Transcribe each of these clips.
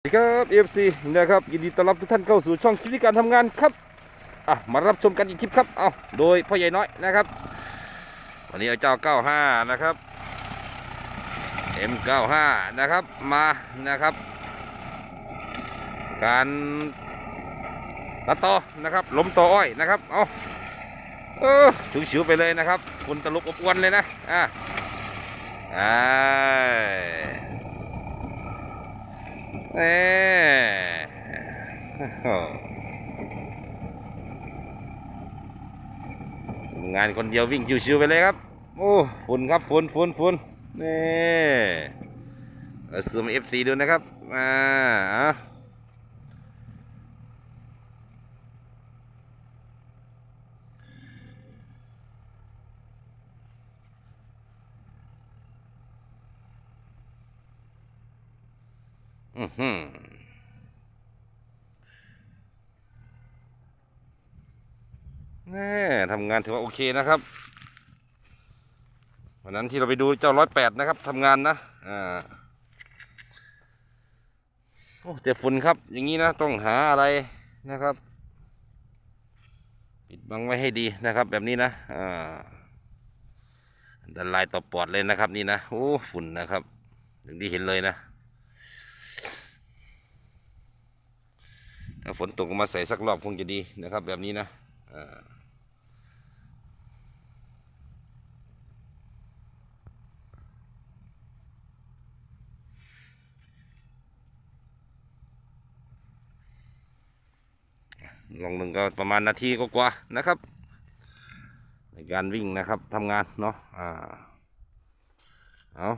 สวัสดีครับ FC นะครับยินดีต้อนรับทุกท่านเข้าสู่ช่องคลิปการทำงานครับอะมารับชมกันอีกคลิปครับเอาโดยพ่อใหญ่น้อยนะครับ วันนี้เอาเจ้า 95 นะครับ M95 นะครับมานะครับ การตัดต่อนะครับล้มต่ออ้อยนะครับเอาเออชิวๆไปเลยนะครับคุณตลบอบอวนเลยนะอะอ่า เอ๊งานคนเดียววิ่งชิวๆไปเลยครับ โอ้ฝุ่นครับฝุ่นฝุ่นฝุ่นนี่ยซูมเอฟซีดูนะครับ อ่าเอือฮึแน่ทำงานถือว่าโอเคนะครับ วันนั้นที่เราไปดูเจ้าร้อยแปดนะครับทำงานนะ อ่า โอ้แต่ฝุ่นครับ อย่างนี้นะ ต้องหาอะไรนะครับ ปิดบังไว้ให้ดีนะครับ แบบนี้นะ อ่าอันตรายต่อปอดเลยนะครับ นี่นะ โอ้ ฝุ่นนะครับ อย่างที่เห็นเลยนะ ถ้าฝนตกมาใส่สักรอบคงจะดีนะครับ แบบนี้นะลองหนึ่งก็ประมาณนาทีก็กว่าๆนะครับ ในการวิ่งนะครับทำงานเนาะอ่าเอา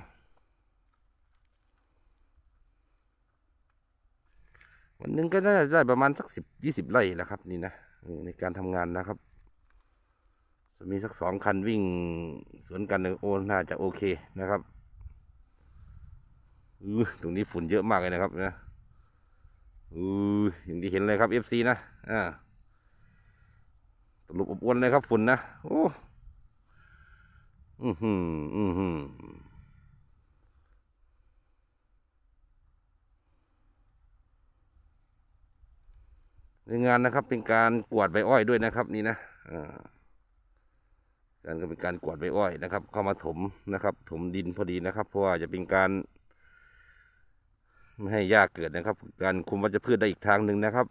วันหนึ่งก็น่าจะได้ประมาณสักสิบยี่สิบไร่แหละครับ นี่นะในการทำงานนะครับจะมีสักสองคันวิ่งสวนกันนะโอ้น่าจะโอเคนะครับอือตรงนี้ฝุ่นเยอะมากเลยนะครับนะอืออย่างที่เห็นเลยครับ FC นะอ่าตลบอบอวนเลยครับฝุ่นนะโอ้อือหืออือหือ ในงานนะครับเป็นการกวาดใบอ้อยด้วยนะครับ นี่นะอ่าการก็เป็นการกวาดใบอ้อยนะครับ เข้ามาถมนะครับ ถมดินพอดีนะครับ เพราะว่าจะเป็นการไม่ให้หญ้าเกิดนะครับ การคุมวัชพืชได้อีกทางหนึ่งนะครับ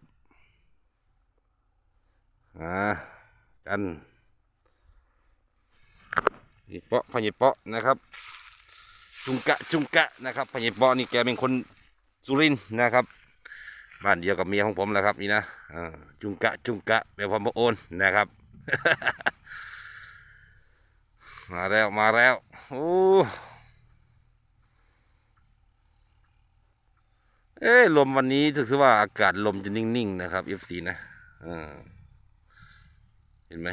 อ่ากันนี่เปาะพญเปาะนะครับ จุงกะจุงกะนะครับพญเปาะนี่แกเป็นคนสุรินทร์นะครับ บ้านเดียวกับเมียของผมแหละครับนี่นะจุงกะจุงกะแปลว่าโอนนะครับ มาแล้วมาแล้วโอ้เอ้ลมวันนี้ถือว่าอากาศลมจะนิ่งๆนะครับ F4 นะอ่าเห็นไหม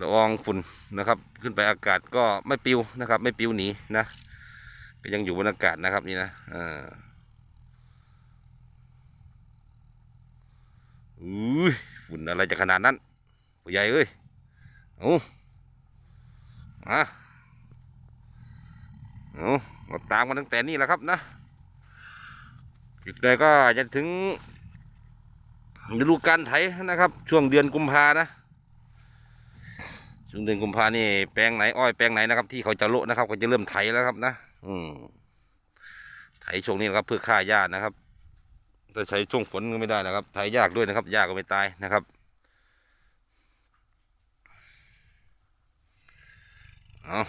ละอองฝุ่นนะครับ ขึ้นไปอากาศก็ไม่ปิวนะครับ ไม่ปิวหนีนะก็ยังอยู่บนอากาศนะครับนี่นะอ่า อุ้ยฝุ่น อะไรจะขนาดนั้นผู้ใหญ่เอ้ยเอามาเอาเราตามกันตั้งแต่นี่แหละครับนะอีกหน่อยก็จะถึงฤดูการไถนะครับ ช่วงเดือนกุมภานะช่วงเดือนกุมภานี่แปลงไหนอ้อยแปลงไหนนะครับที่เขาจะโละนะครับ ก็จะเริ่มไถแล้วครับนะ อืมไถช่วงนี้นะครับเพื่อฆ่าหญ้านะครับถ้าใช้ช่วงฝนก็ไม่ได้นะครับไถยากด้วยนะครับหญ้าก็ไม่ตายนะครับ เอา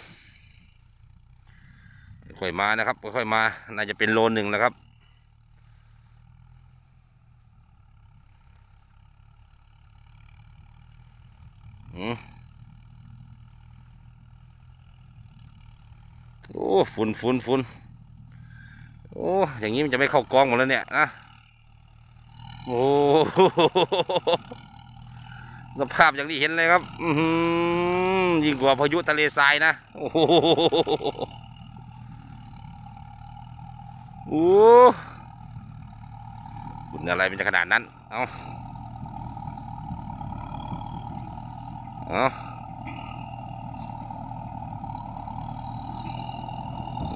ค่อยมานะครับค่อยมา น่าจะเป็นโลหนึ่งแล้วครับ โอ้ฝุ่นฝุ่นฝุ่นโอ้ อย่างนี้มันจะไม่เข้ากองหมดแล้วเนี่ยนะโอ้ สภาพอย่างที่เห็นเลยครับ อืยิ่งกว่าพายุทะเลทรายนะ โอ้โหโอ้คุณอะไรเป็นจะขนาดนั้น เอาเอา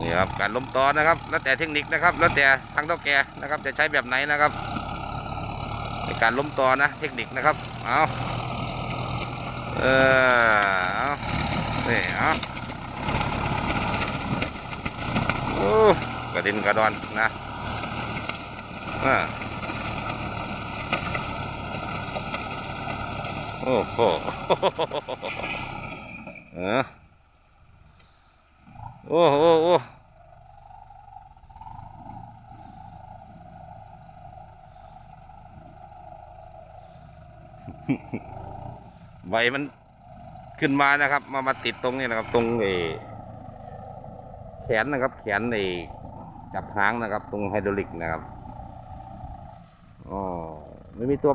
นี่ครับการล้มตอนะครับ แล้วแต่เทคนิคนะครับ แล้วแต่ทางเท่าแก่นะครับ จะใช้แบบไหนนะครับในการล้มตอนะเทคนิคนะครับ เอา เออเอานี่เอาโอ้กระดินกระดอนนะอ่าโอ้โหเออโอ้โอ้โอ้ ใบมันขึ้นมานะครับ มามาติดตรงนี้นะครับ ตรงเอแขนนะครับ แขนในจับหางนะครับ ตรงไฮดรอลิกนะครับอ๋อไม่มีตัว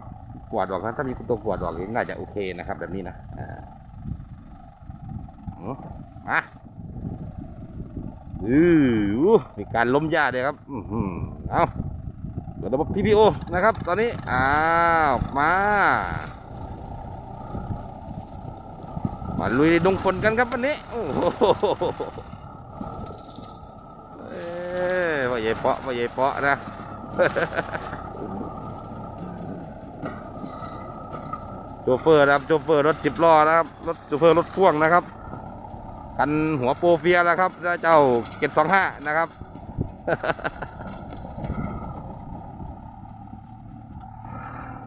ปวดหรอกนะถ้ามีตัวปวดหรอกน่าจะโอเคนะครับ แบบนี้นะอ่าอืมมาอือมีการล้มหญ้าด้วยครับ อือหือเอาเปิดระบบ PPO นะครับ ตอนนี้ อ้าว มา มาลุยดงฝนกันครับวันนี้ โอ้โหเอ้ว่าใหญ่เปาะว่าใหญ่เปาะนะโชเฟอร์นะครับโชเฟอร์รถสิบล้อนะครับรถโชเฟอร์รถพ่วงนะครับกันหัวโปรเฟียแล้วครับเจ้าเก็ดสองห้านะครับ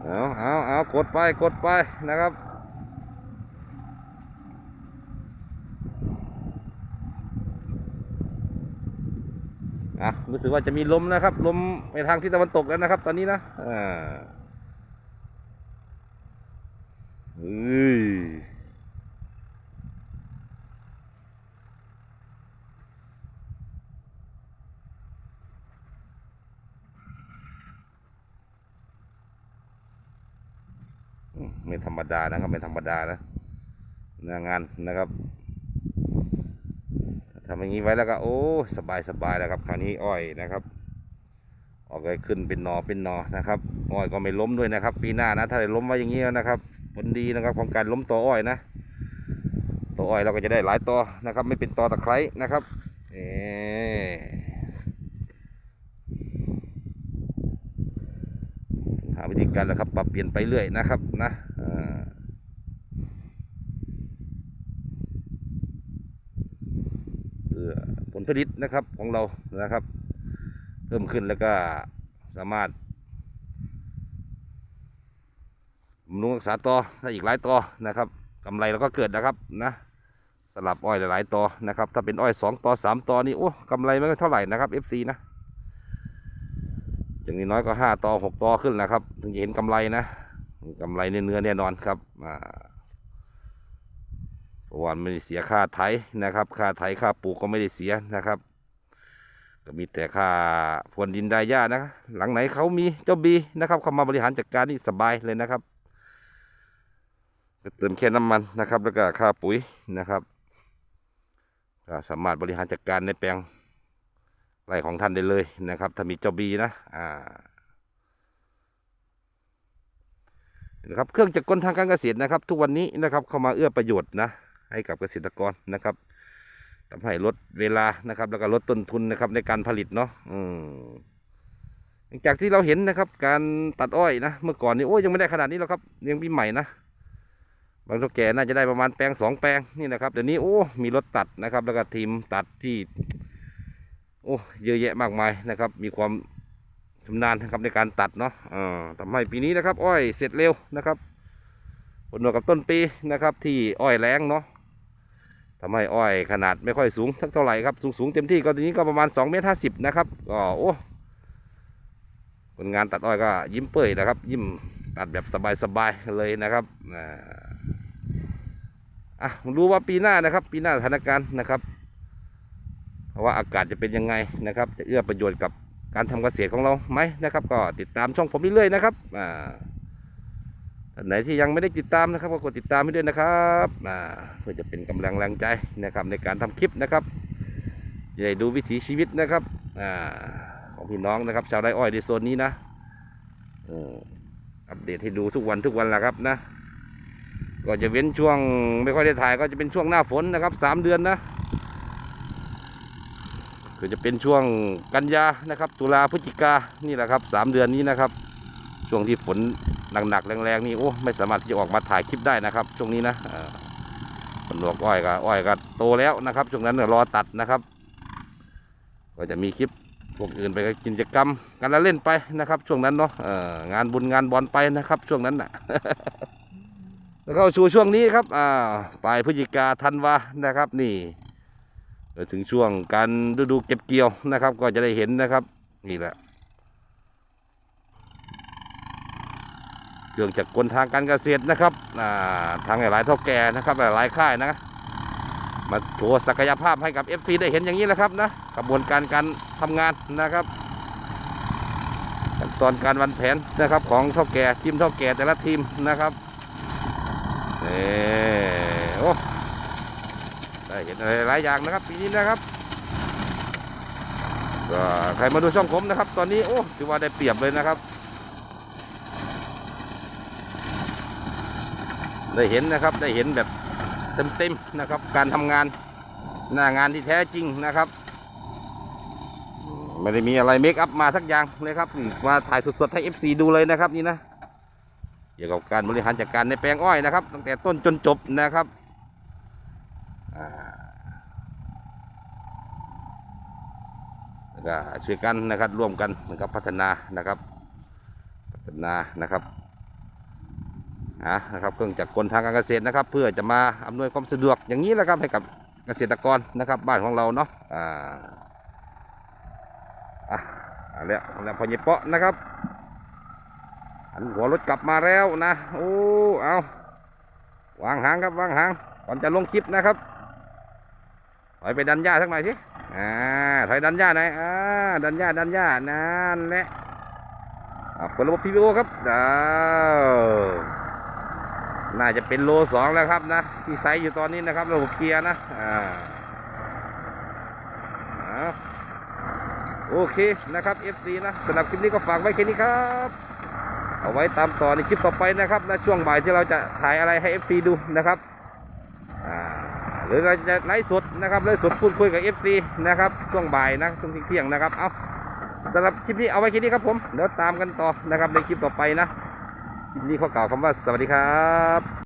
เอาเอาเอากดไปกดไปนะครับ อะรู้สึกว่าจะมีลมนะครับ ลมไปทางทิศตะวันตกแล้วนะครับ ตอนนี้นะอ่าเฮ้ยอืมไม่ธรรมดานะครับไม่ธรรมดานะงานนะครับ ทำอย่างนี้ไว้แล้วก็โอ้สบายสบายแล้วครับคราวนี้อ้อยนะครับออกไปขึ้นเป็นหนอเป็นหนอนะครับอ้อยก็ไม่ล้มด้วยนะครับ ปีหน้านะถ้าได้ล้มไว้อย่างนี้นะครับผลดีนะครับของการล้มตัวอ้อยนะตัวอ้อยเราก็จะได้หลายตัวนะครับ ไม่เป็นตอตะไคร้นะครับเอหาวิธีการแล้วครับปรับเปลี่ยนไปเรื่อยนะครับนะอ่า เพื่อผ ลผลิตนะครับของเรานะครับ เพิ่มขึ้นแล้วก็สามารถบำรุงรักษาต่อได้อีกหลายต่อนะครับกำไรเราก็เกิดนะครับนะสลับอ้อยหลายๆต่อนะครับ ถ้าเป็นอ้อยสองต่อสามต่อนี่โอ้กำไรไม่เท่าไหร่นะครับ FC นะอย่างนี้น้อยก็ห้าต่อหกต่อขึ้นนะครับ ถึงจะเห็นกำไรนะกำไรเนื้อแน่นอนครับอ่า เพระว่าไม่ได้เสียค่าไถนะครับ ค่าไถค่าปลูกก็ไม่ได้เสียนะครับ ก็มีแต่ค่าพรวนดินได้หญ้านะ หลังไหนเขามีเจ้าบีนะครับเขามาบริหารจัดการนี่สบายเลยนะครับเติมแค่น้ำมันนะครับ แล้วก็ค่าปุ๋ยนะครับก็สามารถบริหารจัดการในแปลงไร่ของท่านได้เลยนะครับ ถ้ามีเจ้าบีนะอ่านะครับเครื่องจักรกลทางการเกษตรนะครับ ทุกวันนี้นะครับเข้ามาเอื้อประโยชน์นะ ให้กับเกษตรกรนะครับทำให้ลดเวลานะครับ แล้วก็ลดต้นทุนนะครับในการผลิตเนาะอืมจากที่เราเห็นนะครับ การตัดอ้อยนะเมื่อก่อนนี่โอ้ยยังไม่ได้ขนาดนี้หรอกครับยังปีใหม่นะบางท่าแก่น่าจะได้ประมาณแปลงสองแปลงนี่นะครับเดี๋ยวนี้โอ้มีรถตัดนะครับ แล้วก็ทีมตัดที่ โอ้เยอะแยะมากมายนะครับ มีความชำนาญนะครับในการตัดเนาะอ่าทำให้ปีนี้นะครับ อ้อยเสร็จเร็วนะครับผลหนวกกับต้นปีนะครับ ที่อ้อยแรงเนาะ ทำให้อ้อยขนาดไม่ค่อยสูงทักเท่าไหร่ครับสูงสูงเต็มที่ก็ทีนี้ก็ประมาณ2เมตรห้าสิบนะครับก็โอ้คนงานตัดอ้อยก็ยิ้มเปื่อยนะครับ ยิ้มตัดแบบสบายๆเลยนะครับอ่าอะมาดูว่าปีหน้านะครับ ปีหน้าสถานการณ์นะครับเพราะว่าอากาศจะเป็นยังไงนะครับ จะเอื้อประโยชน์กับการทำเกษตรของเราไหมนะครับ ก็ติดตามช่องผมเรื่อยๆนะครับอ่า นไหนที่ยังไม่ได้ติดตามนะครับก็กดติดตามให้ด้วยนะครับเพื่อจะเป็นกำลังแรงใจนะครับในการทำคลิปนะครับจะได้ดูวิถีชีวิตนะครับอของพี่น้องนะครับ ชาวไร่อ้อยในโซนนี้นะเอออัปเดตให้ดูทุกวันทุกวันแหละครับนะ ก็จะเว้นช่วงไม่ค่อยได้ถ่ายก็จะเป็นช่วงหน้าฝนนะครับสามเดือนนะก็จะเป็นช่วงกันยานะครับ ตุลาพฤศจิกานี่แหละครับสามเดือนนี้นะครับ ช่วงที่ฝน หนักๆแรงๆนี่โอ้ไม่สามารถที่จะออกมาถ่ายคลิปได้นะครับ ช่วงนี้นะเอ่อผลดอกอ้อยก็อ้อยก็โตแล้วนะครับ ช่วงนั้นรอตัดนะครับ ก็จะมีคลิปพวกอื่นไปก็กิจกรรมกันละเล่นไปนะครับ ช่วงนั้นเนาะงานบุญงานบอลไปนะครับ ช่วงนั้นน่ะแล้วก็ชูช่วงนี้ครับอ่าปลายพฤศจิกาธันวานะครับ นี่ถึงช่วงการฤดูเก็บเกี่ยวนะครับ ก็จะได้เห็นนะครับ นี่แหละ เค รื่องจักกลทางการเกษตรนะครับทางหลายๆเท่าแก่นะครับหลายๆค่ายนะมาโชว์ศักยภาพให้กับ FC ได้เห็นอย่างนี้แหละครับนะกระบวนการการทำงานนะครับขั้นตอนการวันแผนนะครับของเท่าแก่ทีมเท่าแก่แต่ละทีมนะครับเออโอ้ได้เห็นอะไรหลายอย่างนะครับปีนี้นะครับก็ใครมาดูช่องผมนะครับ ตอนนี้โอ้ถือว่าได้เปรียบเลยนะครับ ได้เห็นนะครับได้เห็นแบบเต็มๆนะครับ การทำงานหน้างานที่แท้จริงนะครับไม่ได้มีอะไรเมคอัพมาสักอย่างเลยครับมาถ่ายสดๆให้ FC ดูเลยนะครับนี่นะเกี่ยวกับการบริหารจัดการในแปลงอ้อยนะครับ ตั้งแต่ต้นจนจบนะครับอ่าแล้วก็ช่วยกันนะครับร่วมกันนะครับพัฒนานะครับ พัฒนานะครับ อะนะครับเครื่องจักรกลทางการเกษตรนะครับ เพื่อจะมาอำนวยความสะดวกอย่างนี้แหละครับให้กับเกษตรกรนะครับ บ้านของเราเนาะอ่าอะเอาแล้วเอาแล้วพอเยเปาะนะครับหันหัวรถกลับมาแล้วนะโอ้เอาวางหางครับวางหางก่อนจะลงคลิปนะครับถอยไปดันหญ้าสักหน่อยสิอ่าถอยดันหญ้าหน่อยอ่าดันหญ้าดันหญ้านั่นแหละอะเปิดระบบ PVO ครับดาว น่าจะเป็นโลสองแล้วครับนะ ที่ไซส์อยู่ตอนนี้นะครับ ระบบเกียร์นะอ่าเอโอเคนะครับ FC นะสำหรับคลิปนี้ก็ฝากไว้แค่นี้ครับ เอาไว้ตามต่อในคลิปต่อไปนะครับและช่วงบ่ายที่เราจะถ่ายอะไรให้ FC ดูนะครับอ่าหรือเราจะไลฟ์สดนะครับไลฟ์สดพูดคุยกับ FC นะครับช่วงบ่ายนะช่วงเที่ยงนะครับเอาสำหรับคลิปนี้เอาไว้แค่นี้ครับผมเดี๋ยวตามกันต่อนะครับในคลิปต่อไปนะ นี้ขอกล่าวคำว่าสวัสดีครับ